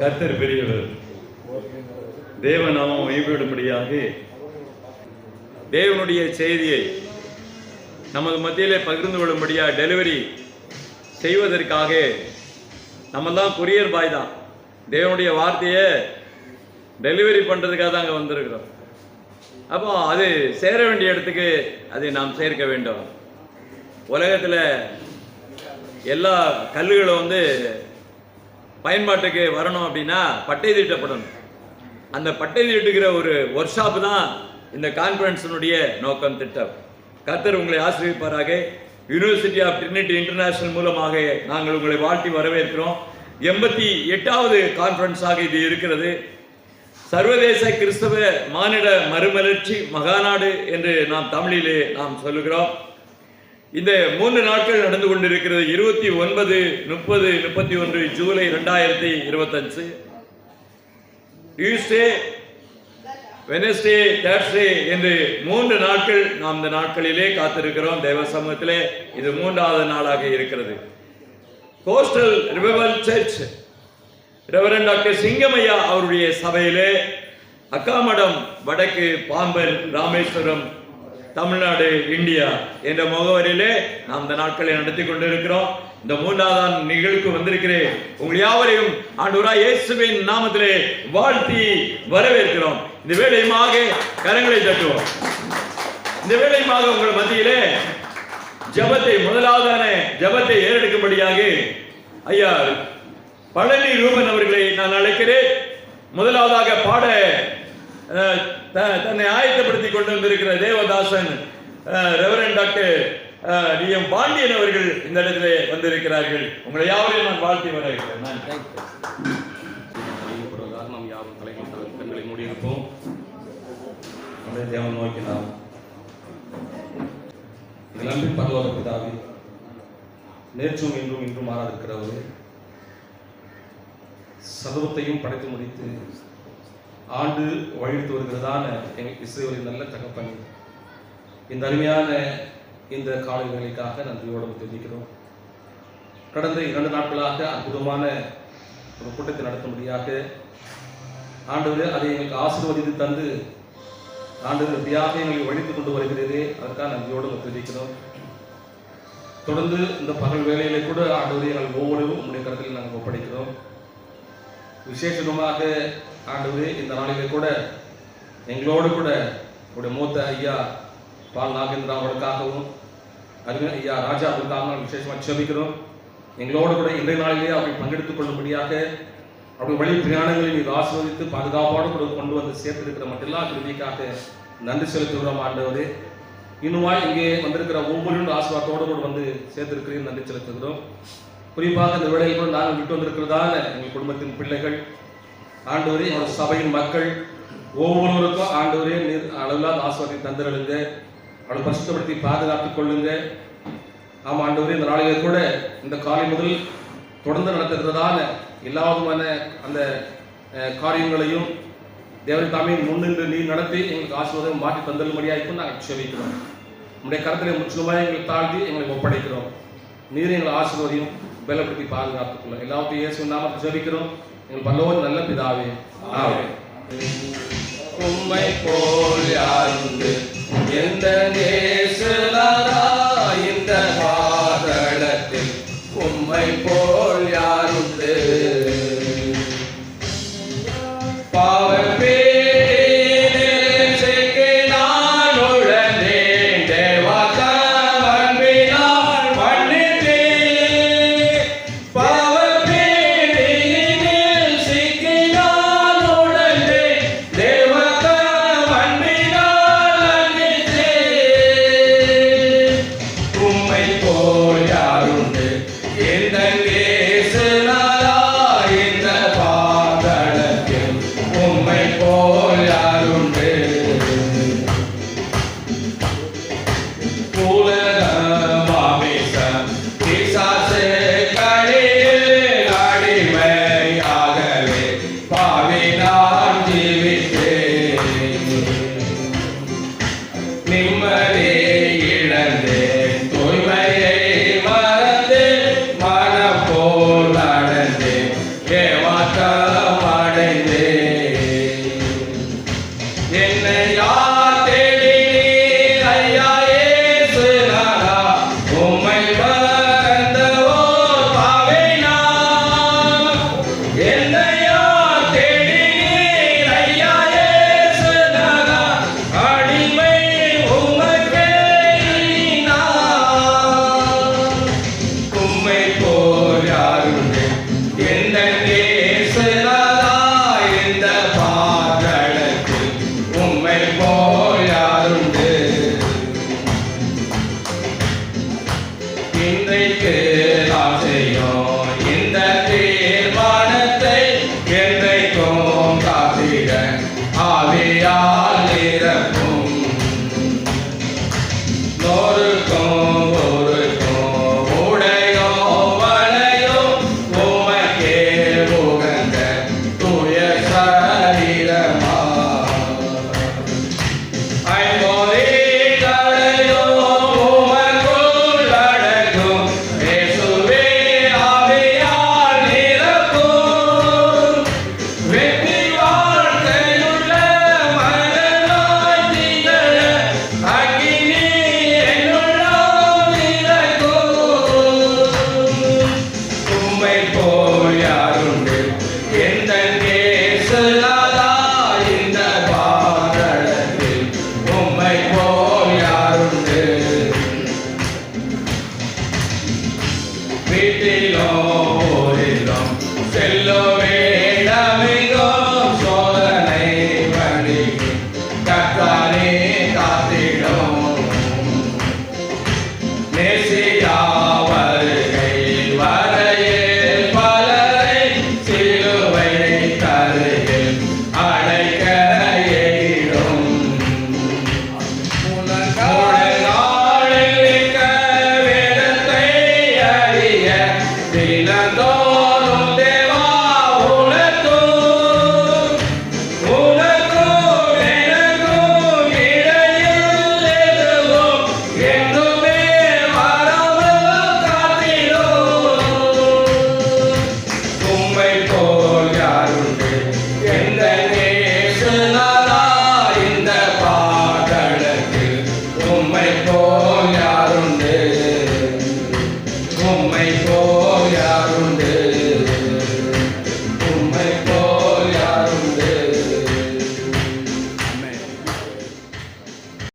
கர்த்தர் பெரியவர். தேவநாமம் மேம்படும்படியாக தேவனுடைய செய்தியை நமது மத்தியிலே பகிர்ந்து கொள்ளும்படியாக டெலிவரி செய்வதற்காக நம்ம தான் கொரியர் பாய் தான். தேவனுடைய வார்த்தையை டெலிவரி பண்ணுறதுக்காக தான் அங்கே வந்திருக்கிறோம். அப்போ அது சேர வேண்டிய இடத்துக்கு அதை நாம் சேர்க்க வேண்டும். உலகத்தில் எல்லா கல்லுகளும் வந்து பயன்பாட்டுக்கு வரணும் அப்படின்னா பட்டை தீட்டப்படணும் அந்த பட்டை தீட்டுகிற ஒரு ஒர்க் ஷாப் தான் இந்த கான்ஃபரன்ஸினுடைய நோக்கம் திட்டம். கர்த்தர் உங்களை ஆசிரியப்பாராக யூனிவர்சிட்டி ஆஃப் ட்ரினிட்டி இன்டர்நேஷனல் மூலமாக நாங்கள் உங்களை வாழ்த்தி வரவேற்கிறோம். எண்பத்தி எட்டாவது கான்ஃபரன்ஸாக இது இருக்கிறது. சர்வதேச கிறிஸ்தவ மானிட மறுமலர்ச்சி மகாநாடு என்று நாம் தமிழிலே நாம் சொல்லுகிறோம். இந்த மூன்று நாட்கள் நடந்து கொண்டிருக்கிறது. இருபத்தி ஒன்பது முப்பது முப்பத்தி ஒன்று ஜூலை ரெண்டாயிரத்தி இருபத்தஞ்சு. டியூஸ்டே வெனஸ்டே தேர்ஸ்டே என்று மூன்று நாட்கள் நாம் இந்த நாட்களிலே காத்திருக்கிறோம். தேவ சமூகத்திலே இது மூன்றாவது நாளாக இருக்கிறது. Coastal revival church reverend doctor Singamaiya அவருடைய சபையிலே அக்காமடம் வடக்கு பாம்பன் ராமேஸ்வரம் தமிழ்நாடு இந்தியா என்ற முகவரியிலே நாம் இந்த நாட்களை நடத்தி கொண்டிருக்கிறோம். இந்த மூன்றாவது நிகழ்வுக்கு வந்திருக்கிறேன். உங்கள் யாவரையும் ஆண்டவராய் இயேசுவின் நாமத்திலே வாழ்த்தி வரவேற்கிறோம். இந்த வேலையுமாக கரங்களை தட்டுவோம். இந்த வேலையுமாக உங்கள் மத்தியிலே ஜெபத்தை முதலாவதான ஜெபத்தை ஏறெடுக்கும்படியாக ஐயா பழனி ரூபன் அவர்களை நான் அழைக்கிறேன். முதலாவதாக பாட தன்னை ஆயத்தப்படுத்தி கொண்டு வந்திருக்கிற Devadasan reverend doctor T M Pandian அவர்கள் இந்த இடத்திலே வந்திருக்கிறார்கள். உங்களை யாவரையும் நான் வாழ்த்தி வரவேற்கிறேன் நாம் யாரும் தலைகள் கண்களை மூடியிருப்போம். தேவன் நோக்கி நாம் எங்கள் பரலோக பிதாவே நேற்றும் இன்றும் இன்றும் மாறாதிருக்கிறவரே சர்வத்தையும் படைத்து முடித்து ஆண்டு வழித்து வருகிறதான எங்கள் இஸ்ரேலின் நல்ல தகப்பன் இந்த அருமையான இந்த காலை வேலைக்காக நன்றியோடு தெரிவிக்கிறோம். கடந்த இரண்டு நாட்களாக அற்புதமான ஒரு கூட்டத்தை நடத்தும்படியாக ஆண்டவர் அதை எங்களுக்கு ஆசீர்வதித்து தந்து ஆண்டவர் இப்படியாக எங்களை வழித்து கொண்டு வருகிறதே அதற்காக நன்றியோடு தெரிவிக்கிறோம். தொடர்ந்து இந்த பகல் வேலையிலே கூட ஆண்டவரை எங்கள் ஒவ்வொருவரும் உங்களுடைய கருத்தில் நாங்கள் ஒப்படைக்கிறோம். விசேஷமாக ஆண்டவரே இந்த நாளிலே கூட எங்களோடு கூட உங்களுடைய மூத்த ஐயா பால் நாகேந்திரா அவர்களுக்காகவும் அருமை ஐயா ராஜா அவர்களுக்காகவும் விசேஷமாக செபிக்கிறோம். எங்களோடு கூட இன்றைய நாளிலே அவர்கள் பங்கெடுத்துக் கொள்ளும்படியாக அவருடைய வழி பிரயாணங்களை நீர் ஆசிர்வதித்து பாதுகாப்போடு கூட கொண்டு வந்து சேர்த்திருக்கிற மட்டும் கிருமிக்காக நன்றி செலுத்துகிறோம் ஆண்டவரே. இன்னுமா இங்கே வந்திருக்கிற ஒவ்வொரு ஆசிர்வாதத்தோடு கூட வந்து சேர்த்திருக்கிறேன் நன்றி செலுத்துகிறோம். குறிப்பாக இந்த வேளையில் கூட நாங்கள் விட்டு வந்திருக்கிறதான எங்கள் குடும்பத்தின் பிள்ளைகள் ஆண்டவரே எங்கள் சபையின் மக்கள் ஒவ்வொருவருக்கும் ஆண்டவரே நீர் அளவில்லாத ஆசிர்வாதத்தை தந்திரலுங்க. அவளை பரிசுத்தப்படுத்தி பாதுகாத்துக் கொள்ளுங்க. ஆமாம் ஆண்டவரே இந்த நாளைய கூட இந்த காலை முதல் தொடர்ந்து நடத்துகிறதால எல்லா விதமான அந்த காரியங்களையும் தேவன் தாமே முன்னின்று நீ நடத்தி எங்களுக்கு ஆசீர்வாதம் மாற்றி தந்தல்படியாக நாங்கள் செவிக்கிறோம் உங்களுடைய கருத்திலே முற்றிலுமாக எங்களை தாழ்த்தி எங்களை ஒப்படைக்கிறோம். நீர் எங்களை ஆசீர்வதியும் பலப்படுத்தி பாதுகாத்துக்கொள்ளும் எல்லாத்தையும் இயேசு நாம ஜபிக்கிறோம் எங்கள் பல்லோன் நல்ல பிதாவே ஆமென் உம்மை போல் யாருண்டு எந்த நேசலரா இந்த பாதளத்தில் உம்மை போல் சிந்தைக்கு நாம் செய்யும் இந்த தீர்மானத்தை என்றைக்கும் காத்திட ஆவியால் நிரப்பும். நோருக்கும்